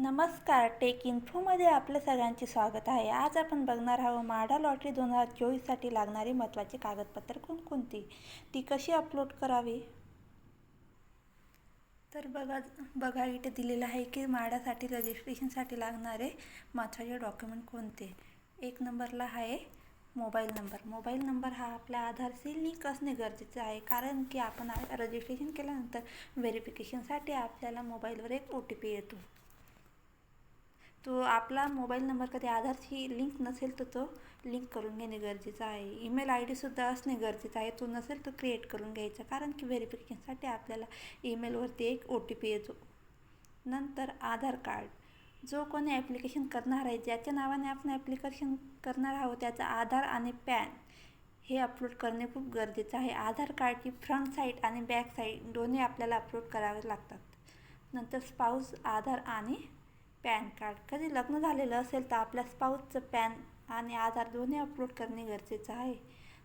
नमस्कार टेक इन्फोमध्ये आपलं सगळ्यांचे स्वागत आहे. आज आपण बघणार आहोत म्हाडा लॉटरी दोन हजार चोवीससाठी लागणारी महत्त्वाची कागदपत्र कोणकोणती? ती कशी अपलोड करावी? तर बघा बघा इथे दिलेलं आहे की म्हाडासाठी रजिस्ट्रेशनसाठी लागणारे महत्त्वाचे डॉक्युमेंट कोणते? एक नंबरला आहे मोबाईल नंबर. मोबाईल नंबर हा आपल्या आधारशी लिंक असणे गरजेचं आहे कारण की आपण रजिस्ट्रेशन केल्यानंतर व्हेरिफिकेशनसाठी आपल्याला मोबाईलवर एक ओ टी पी येतो. तो आपला मोबाईल नंबर कधी आधारशी लिंक नसेल तर तो लिंक करून घेणे गरजेचं आहे. ईमेल आय डीसुद्धा असणे गरजेचं आहे. तो नसेल तो क्रिएट करून घ्यायचा. कारण की व्हेरिफिकेशनसाठी आपल्याला ईमेलवरती एक ओ टी पी येतो. नंतर आधार कार्ड. जो कोणी ॲप्लिकेशन करणार आहे ज्याच्या नावाने आपण ॲप्लिकेशन करणार आहोत त्याचा आधार आणि पॅन हे अपलोड करणे खूप गरजेचं आहे. आधार कार्डची फ्रंट साईड आणि बॅक साईड दोन्ही आपल्याला अपलोड करावे लागतात. नंतर स्पाऊस आधार आणि पॅन कार्ड. कधी लग्न झालेलं असेल तर आपल्या स्पाऊसचं पॅन आणि आधार दोन्ही अपलोड करणे गरजेचं आहे.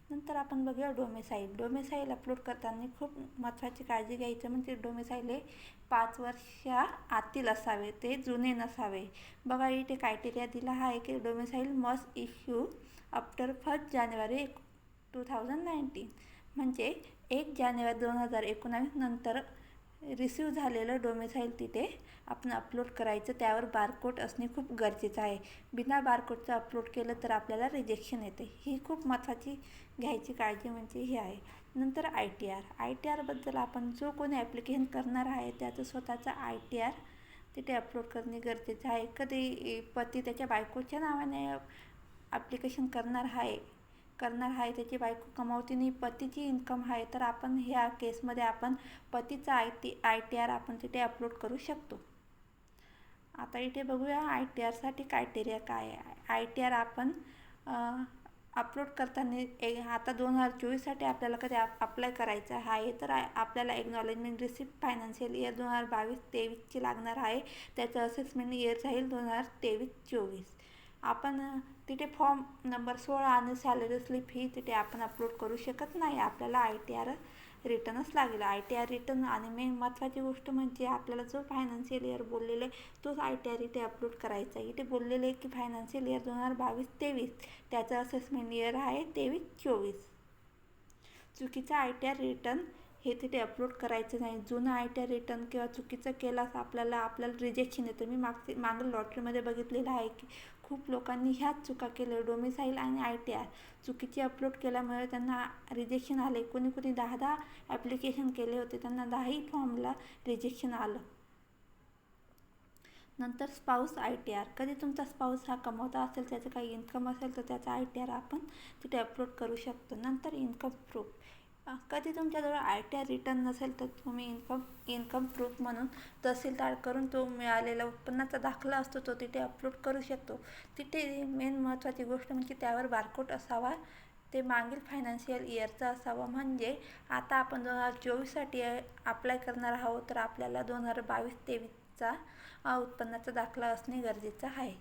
नंतर आपण बघूया डोमेसाईल डोमेसाईल अपलोड करताना खूप महत्त्वाची काळजी घ्यायचं म्हणजे डोमेसाईल हे पाच वर्षा आतील असावे ते जुने नसावे. बघा इथे क्रायटेरिया दिला आहे की domicile must issue after first January two thousand nineteen म्हणजे एक जानेवारी दोन हजार एकोणावीस नंतर रिसीव झालेलं डोमेसाईल तिथे आपण अपलोड करायचं. त्यावर बारकोड असणे खूप गरजेचं आहे. बिना बारकोडचं अपलोड केलं तर आपल्याला रिजेक्शन येते. ही खूप महत्त्वाची घ्यायची काळजी म्हणजे ही आहे. नंतर I T R I T आरबद्दल आपण जो कोणी ॲप्लिकेशन करणार आहे त्याचं स्वतःचा आय टी आर तिथे अपलोड करणे गरजेचं आहे. कधी पती त्याच्या बायकोच्या नावाने ॲप्लिकेशन करणार आहे करणार आहे त्याची बायको कमावती नाही पतीची इन्कम आहे तर आपण ह्या केसमध्ये आपण पतीचा I T I T R आपण तिथे अपलोड करू शकतो. आता इथे बघूया आय टी आरसाठी क्रायटेरिया काय आहे. आय टी आर आपण अपलोड करताना ए आता दोन हजार चोवीससाठी आपल्याला कधी अप्लाय करायचं आहे तर आपल्याला एक्नॉलेजमेंट रिसिप्ट फायनान्शियल इयर दोन हजार बावीस तेवीसची लागणार आहे. त्याचं असेसमेंट इयर राहील दोन हजार तेवीस चोवीस. आपण तिथे फॉर्म नंबर सोळा आणि सॅलरी स्लिप ही तिथे आपण अपलोड करू शकत नाही. आपल्याला आय टी आर रिटर्नच लागेल. आय टी आर रिटर्न आणि मेन महत्त्वाची गोष्ट म्हणजे आपल्याला जो फायनान्शियल इयर बोललेला आहे तोच आय टी आर इथे अपलोड करायचा आहे. इथे बोललेले की फायनान्शियल इयर दोन हजार बावीस तेवीस. त्याचं असेसमेंट इयर आहे तेवीस चोवीस. चुकीचा आय टी आर रिटर्न हे तिथे अपलोड करायचं नाही. जुनं आय टी आर रिटर्न किंवा चुकीचं केलास आपल्याला आपल्याला रिजेक्शन येतं. मी मागचे मागील लॉटरीमध्ये बघितलेलं आहे की खूप लोकांनी ह्याच चुका केल्या. डोमिसाईल आणि आय टी आर चुकीची अपलोड केल्यामुळे त्यांना रिजेक्शन आले. कोणी कोणी दहा दहा ॲप्लिकेशन केले होते. त्यांना दहाही फॉर्मला रिजेक्शन आलं. नंतर स्पाऊस आय टी आर कधी तुमचा स्पाऊस हा कमवता असेल त्याचं काही इन्कम असेल तर त्याचा आय टी आर आपण तिथे अपलोड करू शकतो. नंतर इन्कम प्रूफ कधी तुमच्याजवळ आय टी आर रिटर्न नसेल तर तुम्ही इन्कम इन्कम प्रूफ म्हणून तहसीलदार करून तो मिळालेला उत्पन्नाचा दाखला असतो तो तिथे अपलोड करू शकतो. तिथे मेन महत्त्वाची गोष्ट म्हणजे त्यावर बारकोड असावा ते मागील फायनान्शियल इयरचा असावा. म्हणजे आता आपण दोन हजार चोवीससाठी अप्लाय करणार आहोत तर आपल्याला दोन हजार बावीस तेवीसचा उत्पन्नाचा दाखला असणे गरजेचं आहे.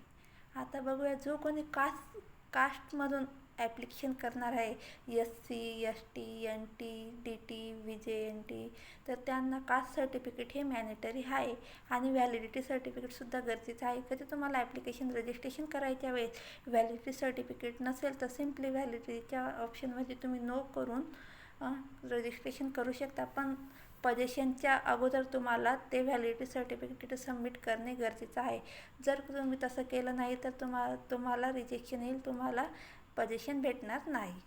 आता बघूया जो कोणी कास्ट कास्टमधून ॲप्लिकेशन करणार आहे. S C S T N T D T V J N T तर त्यांना कास्ट सर्टिफिकेट हे मॅनेटरी आहे. आणि व्हॅलिडिटी सर्टिफिकेटसुद्धा गरजेचं आहे. कधी तुम्हाला ॲप्लिकेशन रजिस्ट्रेशन करायच्या वेळेस व्हॅलिडिटी सर्टिफिकेट नसेल तर सिम्पली व्हॅलिडिटीच्या ऑप्शनमध्ये तुम्ही नो करून रजिस्ट्रेशन करू शकता. पण पजेशनच्या अगोदर तुम्हाला ते व्हॅलिडिटी सर्टिफिकेट सबमिट करणे गरजेचं आहे. जर तुम्ही तसं केलं नाही तर तुम्हाला तुम्हाला रिजेक्शन येईल. तुम्हाला पजेशन भेटणार नाही.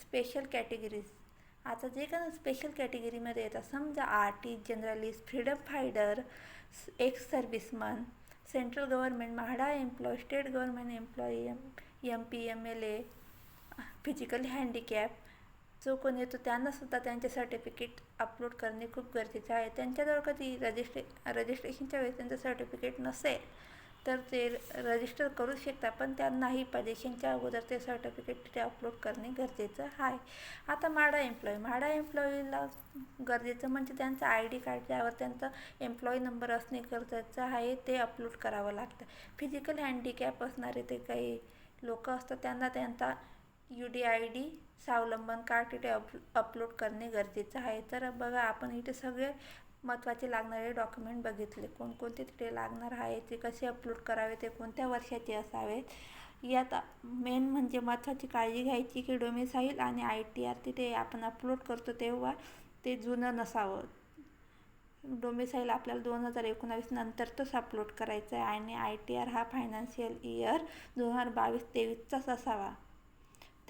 स्पेशल कॅटेगरीज आता जे काही स्पेशल कॅटेगरीमध्ये येतात समजा artist journalist freedom fighter ex serviceman central government MHADA employ state government employee M M P M L A physically handicap जो कोण येतो त्यांनासुद्धा त्यांचे सर्टिफिकेट अपलोड करणे खूप गरजेचे आहे. त्यांच्याजवळ कधी रजिस्ट्रे रजिस्ट्रेशनच्या वेळेस त्यांचं सर्टिफिकेट नसेल तर ते रजिस्टर करू शकता पण त्यांनाही परीक्षेच्या अगोदर ते सर्टिफिकेट तिथे अपलोड करणे गरजेचं आहे. आता म्हाडा एम्प्लॉई माडा एम्प्लॉईला गरजेचं म्हणजे त्यांचं आय डी कार्ड ज्यावर त्यांचा एम्प्लॉई नंबर असणे गरजेचं आहे ते अपलोड करावं लागतं. फिजिकल हँडिकॅप असणारे ते काही लोक असतात त्यांना त्यांचा U D I D Swavalamban card तिथे अप अपलोड करणे गरजेचं आहे. तर बघा आपण इथे सगळे महत्त्वाचे लागणारे डॉक्युमेंट बघितले. कोणकोणते तिथे लागणार आहे ते कसे अपलोड करावे ते कोणत्या वर्षाचे असावेत? यात मेन म्हणजे महत्त्वाची काळजी घ्यायची की डोमिसाईल आणि आय टी आर तिथे आपण अपलोड करतो तेव्हा ते जुनं नसावं. डोमिसाईल आपल्याला दोन हजार एकोणावीस नंतरच अपलोड करायचं आहे आणि आय टी आर हा फायनान्शियल इयर दोन हजार बावीस तेवीसचाच असावा.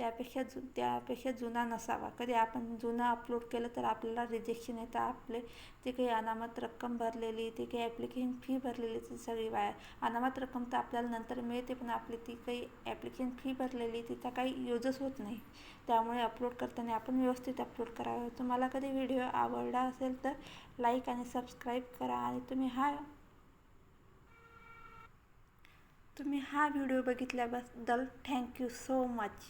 त्यापेक्षा जु त्यापेक्षा जुना नसावा. कधी आपण जुना अपलोड केलं तर आपल्याला रिजेक्शन येतं. आपले जे काही अनामत रक्कम भरलेली ती काही ॲप्लिकेशन फी भरलेली ती सगळी वाया अनामत रक्कम तर आपल्याला नंतर मिळते पण आपली ती काही ॲप्लिकेशन फी भरलेली तिचा काही यूजच होत नाही. त्यामुळे अपलोड करताना आपण व्यवस्थित अपलोड करावं. तुम्हाला कधी व्हिडिओ आवडला असेल तर लाईक आणि सबस्क्राईब करा आणि तुम्ही हा तुम्ही हा व्हिडिओ बघितल्याबद्दल थँक्यू सो मच